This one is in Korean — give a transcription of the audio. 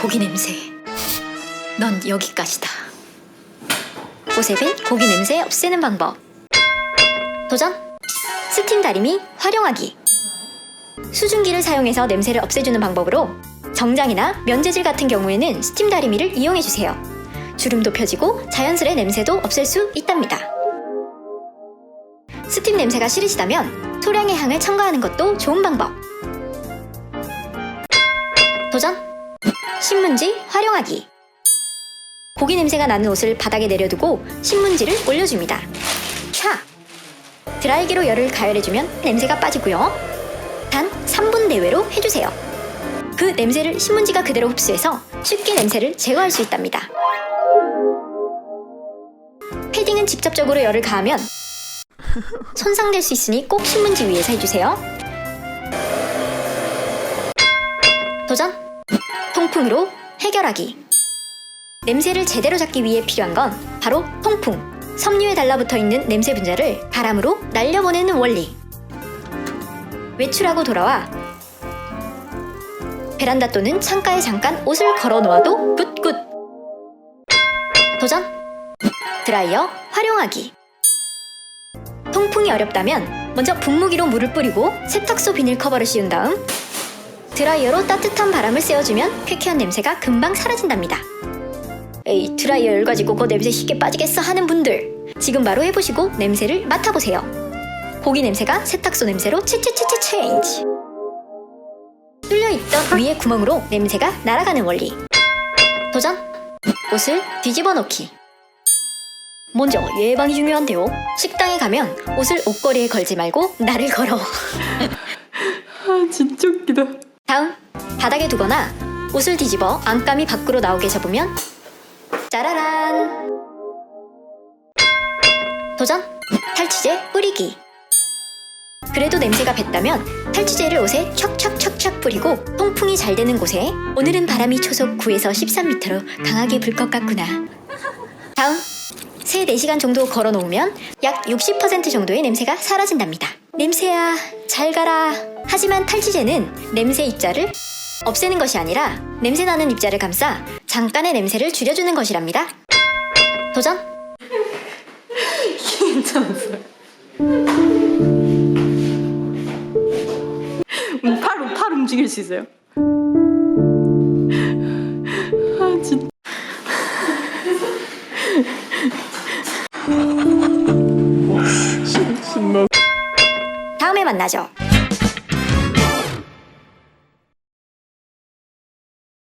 고기 냄새. 넌 여기까지다. 오셉은 고기 냄새 없애는 방법. 도전! 스팀 다리미 활용하기. 수증기를 사용해서 냄새를 없애주는 방법으로 정장이나 면재질 같은 경우에는 스팀 다리미를 이용해주세요. 주름도 펴지고 자연스레 냄새도 없앨 수 있답니다. 스팀 냄새가 싫으시다면 소량의 향을 첨가하는 것도 좋은 방법. 도전! 신문지 활용하기. 고기 냄새가 나는 옷을 바닥에 내려두고 신문지를 올려줍니다. 차! 드라이기로 열을 가열해주면 냄새가 빠지고요. 단 3분 내외로 해주세요. 그 냄새를 신문지가 그대로 흡수해서 쉽게 냄새를 제거할 수 있답니다. 패딩은 직접적으로 열을 가하면 손상될 수 있으니 꼭 신문지 위에서 해주세요. 도전! 통풍으로 해결하기. 냄새를 제대로 잡기 위해 필요한 건 바로 통풍. 섬유에 달라붙어 있는 냄새 분자를 바람으로 날려보내는 원리. 외출하고 돌아와 베란다 또는 창가에 잠깐 옷을 걸어 놓아도 굿굿. 도전! 드라이어 활용하기. 통풍이 어렵다면 먼저 분무기로 물을 뿌리고 세탁소 비닐 커버를 씌운 다음 드라이어로 따뜻한 바람을 쐬어주면 쾌쾌한 냄새가 금방 사라진답니다. 에이 드라이어 열 가지고 그 냄새 쉽게 빠지겠어 하는 분들 지금 바로 해보시고 냄새를 맡아보세요. 고기 냄새가 세탁소 냄새로 치치치치 체인지. 뚫려 있던 위에 구멍으로 냄새가 날아가는 원리. 도전. 옷을 뒤집어 놓기. 먼저 예방이 중요한데요. 식당에 가면 옷을 옷걸이에 걸지 말고 나를 걸어. 아 진짜 웃기다. 다음. 바닥에 두거나 옷을 뒤집어 안감이 밖으로 나오게 접으면 짜라란. 도전. 탈취제 뿌리기. 그래도 냄새가 뱄다면 탈취제를 옷에 촥촥촥촥 뿌리고 통풍이 잘 되는 곳에 오늘은 바람이 초속 9에서 13m로 강하게 불 것 같구나. 다음. 3, 4시간 정도 걸어 놓으면 약 60% 정도의 냄새가 사라진답니다. 냄새야, 잘 가라. 하지만 탈취제는 냄새 입자를 없애는 것이 아니라 냄새 나는 입자를 감싸 잠깐의 냄새를 줄여주는 것이랍니다. 도전! 괜찮았어요. 음, 팔, 팔 움직일 수 있어요? 다음에 만나죠.